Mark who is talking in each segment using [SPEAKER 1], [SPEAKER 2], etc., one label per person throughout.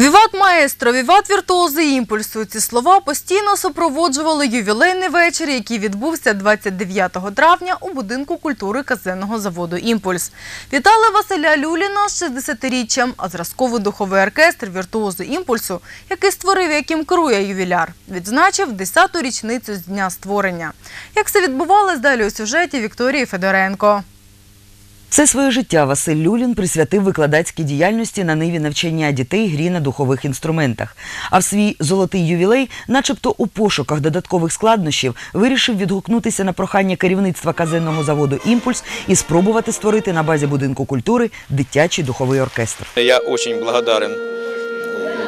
[SPEAKER 1] Віват маестро, віват віртуози імпульсу. Ці слова постійно супроводжували ювілейний вечір, який відбувся 29 травня у будинку культури казенного заводу Імпульс. Вітали Василя Люліна з 60-річчям, а зразковий духовий оркестр віртуозу імпульсу, який створив, яким керує ювіляр, відзначив 10-ту річницю з дня створення. Як це відбувалось далі у сюжеті Вікторії Федоренко.
[SPEAKER 2] Все своє життя Василь Люлін присвятив викладацькій діяльності на ниві навчання дітей грі на духових інструментах. А в свій золотий ювілей, начебто у пошуках додаткових складнощів, вирішив відгукнутися на прохання керівництва казенного заводу Імпульс і спробувати створити на базі будинку культури дитячий духовий оркестр.
[SPEAKER 3] Я очень благодарен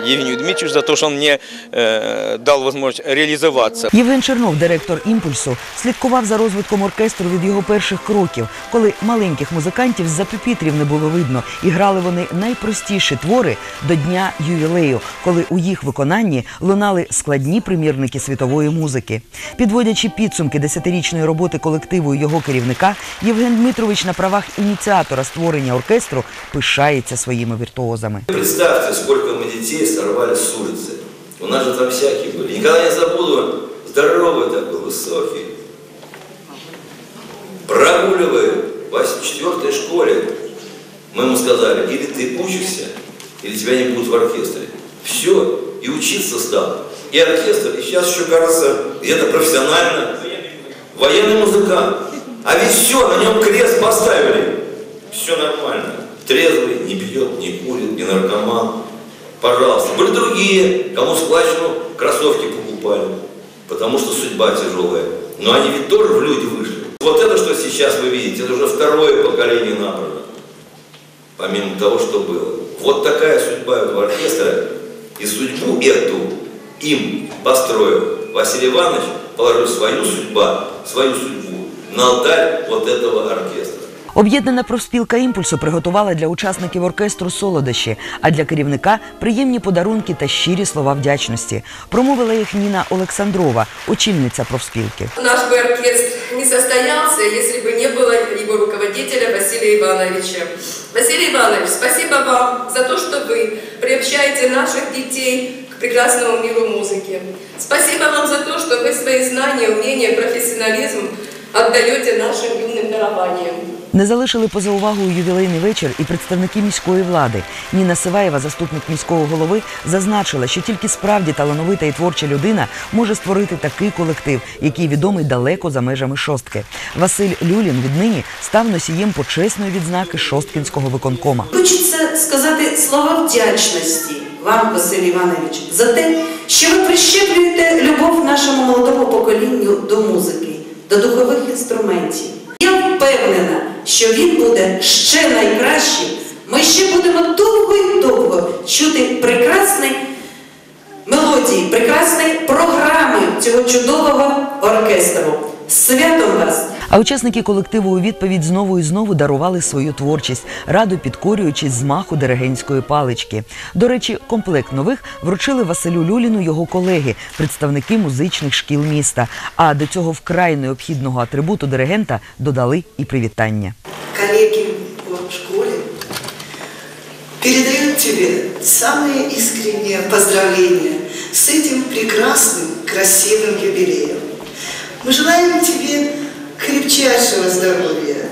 [SPEAKER 3] Евгению Дмитриевичу за то, что он мне э, дал возможность реализоваться.
[SPEAKER 2] Євген Чернов, директор імпульсу, слідкував за розвитком оркестру від його перших кроків, коли маленьких музикантів з-за пюпітрів не було видно, і грали вони найпростіші твори до дня ювілею, коли у їх виконанні лунали складні примірники світової музики. Підводячи підсумки десятирічної роботи колективу і його керівника, Євген Дмитрович на правах ініціатора створення оркестру пишається своїми віртуозами.
[SPEAKER 4] Представьте, сколько мы детей сорвали с улицы. У нас же там всякие были. Никогда не забуду, здоровый такой, высокий. Прогуливая в четвертой школе, мы ему сказали, или ты учишься, или тебя не будет в оркестре. Все, и учиться стал. И оркестр, и сейчас еще кажется, где-то профессионально. Военный музыкант. А ведь все, на нем крест поставили. Все нормально. Трезвый, не пьет, не курит, не наркоман. Пожалуйста. Были другие, кому складчину кроссовки покупали. Потому что судьба тяжелая. Но они ведь тоже в люди вышли. Вот это, что сейчас вы видите, это уже второе поколение набрано. Помимо того, что было. Вот такая судьба этого оркестра. И судьбу эту им построил Василий Иванович, положил свою судьбу, свою судьбу на алтарь вот этого оркестра.
[SPEAKER 2] Об'єднана профспілка імпульсу приготувала для учасників оркестру солодощі, а для керівника приємні подарунки та щирі слова вдячності. Промовила їх Ніна Олександрова, очільниця профспілки.
[SPEAKER 5] Наш бы оркестр не состоялся, если бы не было его руководителя Василия Ивановича. Василий Иванович, спасибо вам за то, что вы приобщаете наших детей к прекрасному миру музыки. Спасибо вам за то, что вы свои знания, умения, профессионализм отдаете нашим юным дарованиям.
[SPEAKER 2] Не залишили поза увагою ювілейний вечір і представники міської влади. Ніна Сиваєва, заступник міського голови, зазначила, що тільки справді талановита і творча людина може створити такий колектив, який відомий далеко за межами шостки. Василь Люлін віднині став носієм почесної відзнаки шосткінського виконкома.
[SPEAKER 6] Хочеться сказати слова вдячності вам, Василь Іванович, за те, що ви прищеплюєте любов нашому молодому поколінню до музики, до духових інструментів. Я впевнена, що він буде ще найкращим. Ми ще будемо довго і довго чути прекрасні мелодії, прекрасні програми цього чудового оркестру. Святом вас!
[SPEAKER 2] А учасники колективу у відповідь знову і знову дарували свою творчість, радо підкорюючись з маху диригентської палички. До речі, комплект нових вручили Василю Люліну його колеги, представники музичних шкіл міста. А до цього вкрай необхідного атрибуту диригента додали і привітання.
[SPEAKER 7] коллеги по школе передают тебе самые искренние поздравления с этим прекрасным, красивым юбилеем. Мы желаем тебе крепчайшего здоровья,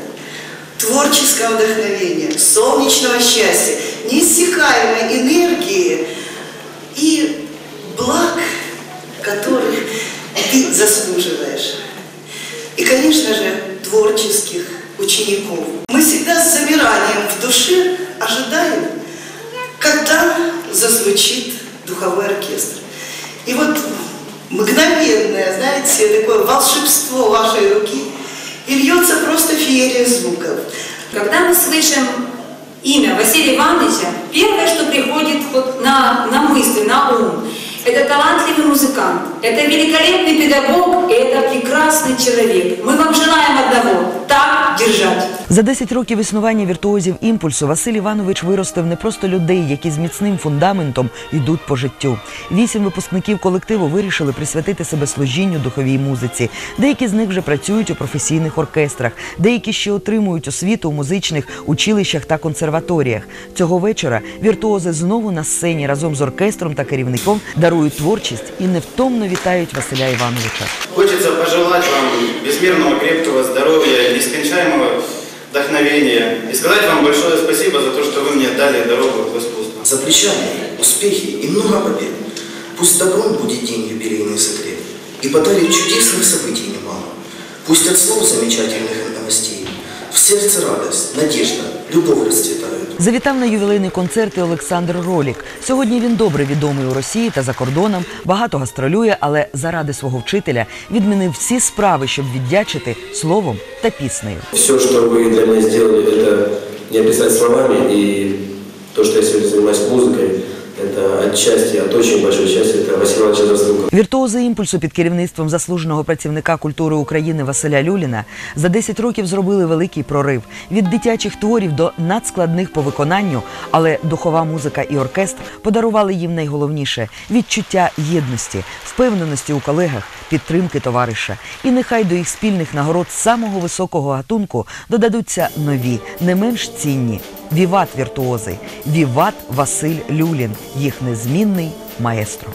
[SPEAKER 7] творческого вдохновения, солнечного счастья, неиссякаемой энергии и благ, которых ты заслуживаешь. И, конечно же, творческих учеников. Мы всегда с замиранием в душе ожидаем, когда зазвучит духовой оркестр. И вот мгновенное, знаете, такое волшебство вашей руки, и льется просто феерия звуков.
[SPEAKER 8] Когда мы слышим имя Василия Ивановича, первое, что приходит вот на, на мысли, на ум, это талантливый музыкант, Это великолепный педагог, и это прекрасный человек. Мы вам желаем одного – так держать.
[SPEAKER 2] За 10 років існування віртуозів імпульсу Василь Іванович виростив не просто людей, які з міцним фундаментом йдуть по життю. Вісім випускників колективу вирішили присвятити себе служінню духовій музиці. Деякі з них вже працюють у професійних оркестрах, деякі ще отримують освіту у музичних училищах та консерваторіях. Цього вечора віртуози знову на сцені разом з оркестром та керівником дарують творчість і невтомно вітають Василя Івановича.
[SPEAKER 9] Хочется пожелать вам безмерного крепкого здоровья, нескончаемого вдохновения и сказать вам большое спасибо за то, что вы мне дали дорогу в искусство.
[SPEAKER 10] За плечами успехи и много побед. Пусть добром будет день юбилейный согрет, и подарит чудесных событий немало. Пусть от слов замечательных новостей в сердце радость, надежда, любовь расцветают.
[SPEAKER 2] Завітав на ювілейний концерт і Олександр Ролік. Сьогодні він добре відомий у Росії та за кордоном, багато гастролює, але заради свого вчителя відмінив всі справи, щоб віддячити словом та піснею.
[SPEAKER 11] Все, что вы для меня сделали, это не описать словами. И то, что я сегодня занимаюсь музыкой, это отчасти, от очень большой части, это Василий Иванович.
[SPEAKER 2] Віртуози імпульсу під керівництвом заслуженого працівника культури України Василя Люліна за 10 років зробили великий прорив від дитячих творів до надскладних по виконанню, але духова музика і оркестр подарували їм найголовніше відчуття єдності, впевненості у колегах, підтримки товариша. І нехай до їх спільних нагород самого високого гатунку додадуться нові, не менш цінні. Віват віртуози, віват Василь Люлін, їх незмінний маестро.